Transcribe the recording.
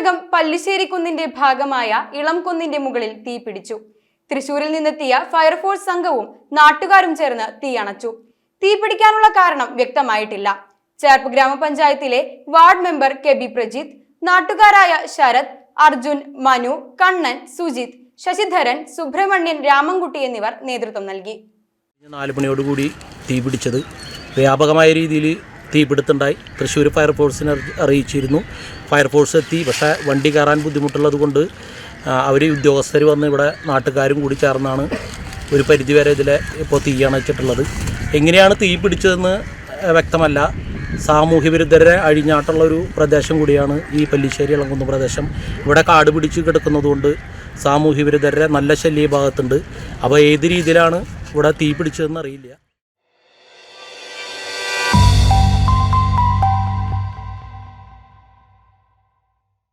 ഇതിനകം പല്ലിശ്ശേരി കുന്നിന്റെ ഭാഗമായ ഇളം കുന്നിന്റെ മുകളിൽ തീ പിടിച്ചു. തൃശൂരിൽ നിന്നെത്തിയ ഫയർഫോഴ്സ് സംഘവും നാട്ടുകാരും ചേർന്ന് തീ അണച്ചു. തീ പിടിക്കാനുള്ള കാരണം വ്യക്തമായിട്ടില്ല. ചേർപ്പ് ഗ്രാമപഞ്ചായത്തിലെ ward member K B Prajith നാട്ടുകാരായ ശരത് അർജുൻ മനു കണ്ണൻ സുജിത് ശശിധരൻ സുബ്രഹ്മണ്യൻ രാമൻകുട്ടി എന്നിവർ നേതൃത്വം നൽകി. നാല് മണിയോടുകൂടി തീ പിടിച്ചത് വ്യാപകമായ രീതിയിൽ തീപിടുത്തുണ്ടായി തൃശ്ശൂർ ഫയർഫോഴ്സിനെ അറി- അറിയിച്ചിരുന്നു. ഫയർഫോഴ്സ് എത്തി. പക്ഷേ വണ്ടി കയറാൻ ബുദ്ധിമുട്ടുള്ളത് കൊണ്ട് അവർ ഉദ്യോഗസ്ഥർ വന്ന് ഇവിടെ നാട്ടുകാരും കൂടി ചേർന്നാണ് ഒരു പരിധിവരെ ഇതിലെ ഇപ്പോൾ തീ അണച്ചിട്ടുള്ളത് എങ്ങനെയാണ് തീ പിടിച്ചതെന്ന് വ്യക്തമല്ല. സാമൂഹ്യ വിരുദ്ധരെ അഴിഞ്ഞാട്ടുള്ള ഒരു പ്രദേശം കൂടിയാണ് ഈ പല്ലിശ്ശേരി ഇളങ്കുന്ന പ്രദേശം. ഇവിടെ കാട് പിടിച്ച് കിടക്കുന്നതുകൊണ്ട് സാമൂഹ്യ വിരുദ്ധരെ നല്ല ശല്യ ഭാഗത്തുണ്ട് അപ്പോൾ ഏത് രീതിയിലാണ് ഇവിടെ തീ പിടിച്ചതെന്ന് അറിയില്ല.